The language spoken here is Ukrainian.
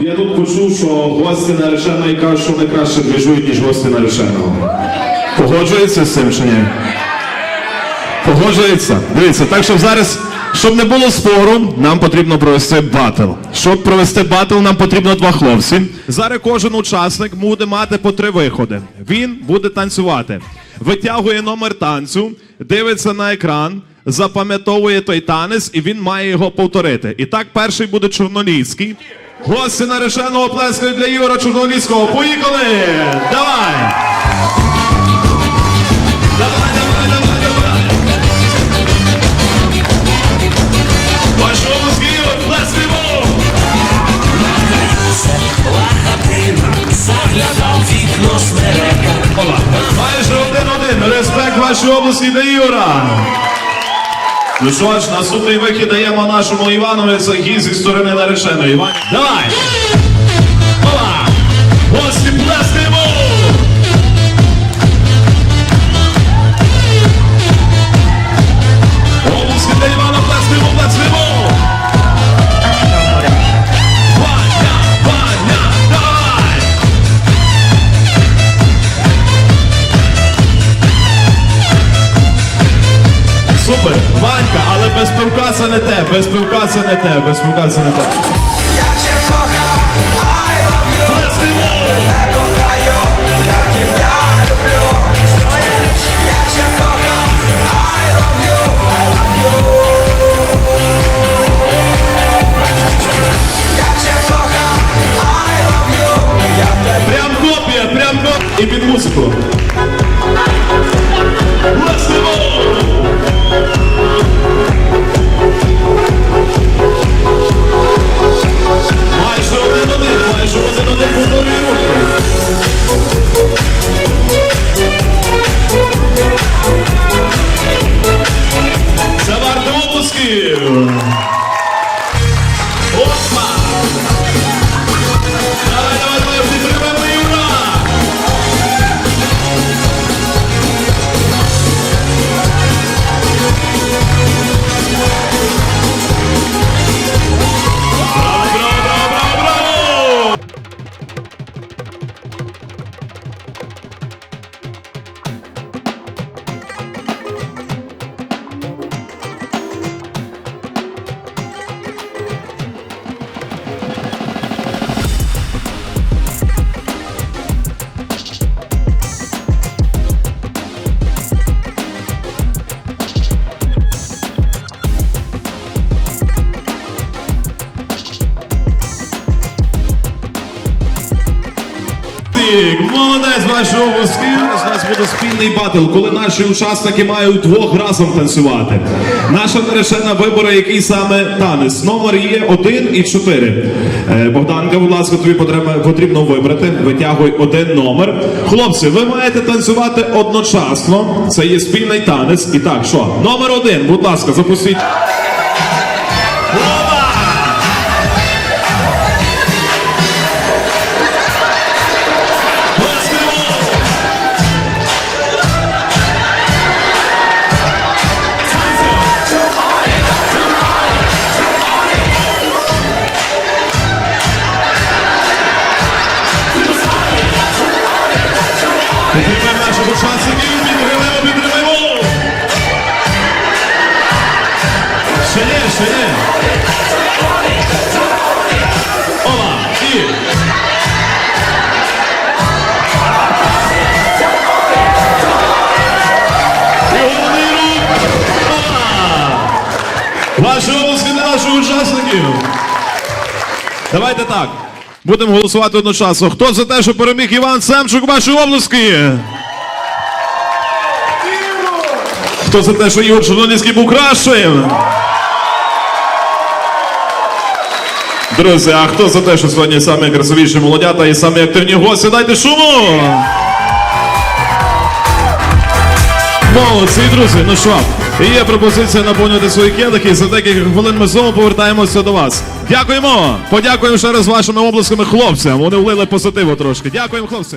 Я тут почув, що гості нареченої кажуть, що вони краще двіжують, ніж гості нареченого. Погоджується з цим чи ні? Погоджується. Дивіться, так що зараз, щоб не було спору, нам потрібно провести батл. Щоб провести батл, нам потрібно два хлопці. Зараз кожен учасник буде мати по три виходи. Він буде танцювати. Витягує номер танцю, дивиться на екран, запам'ятовує той танець, і він має його повторити. І так, перший буде Чорноліцький. Гості нареченого плескають для Ігора Чорноліцького. Поїхали! Давай! Давай, давай, давай, давай! Вашому Києва плескаємо! Заглядав. Майже один-один. Респект вашій області для Юра. Ну що ж, наступний вихід даємо нашому Іванові. Гість зі сторони нареченої. Іван. Давай! Без пивка це не те, без пивка це не те, без пивка це не те. Прям копія, прям копія. І під музику. Так, Молодець ваші обласки. У нас буде спільний батл, коли наші учасники мають двох разом танцювати. Наша наречена вибере, який саме танець. Номер є один і чотири. Е, Богданка, будь ласка, тобі потрібно вибрати. Витягуй один номер. Хлопці, ви маєте танцювати одночасно. Це є спільний танець. І так, що? Номер один, будь ласка, запустіть. Учасників. Давайте так. Будемо голосувати одночасно. Хто за те, що переміг Іван Семчук, ваші обласки? Хто за те, що Ігор Журналістський був кращим? Друзі, а хто за те, що сьогодні самі красивіші молодята і самі активні гості? Дайте шуму! Молодці, друзі, ну що, є пропозиція наповнювати свої келихи. За декілька хвилин ми знову повертаємося до вас. Дякуємо! Подякуємо ще раз вашими обласками хлопцям. Вони влили позитиву трошки. Дякуємо, хлопці.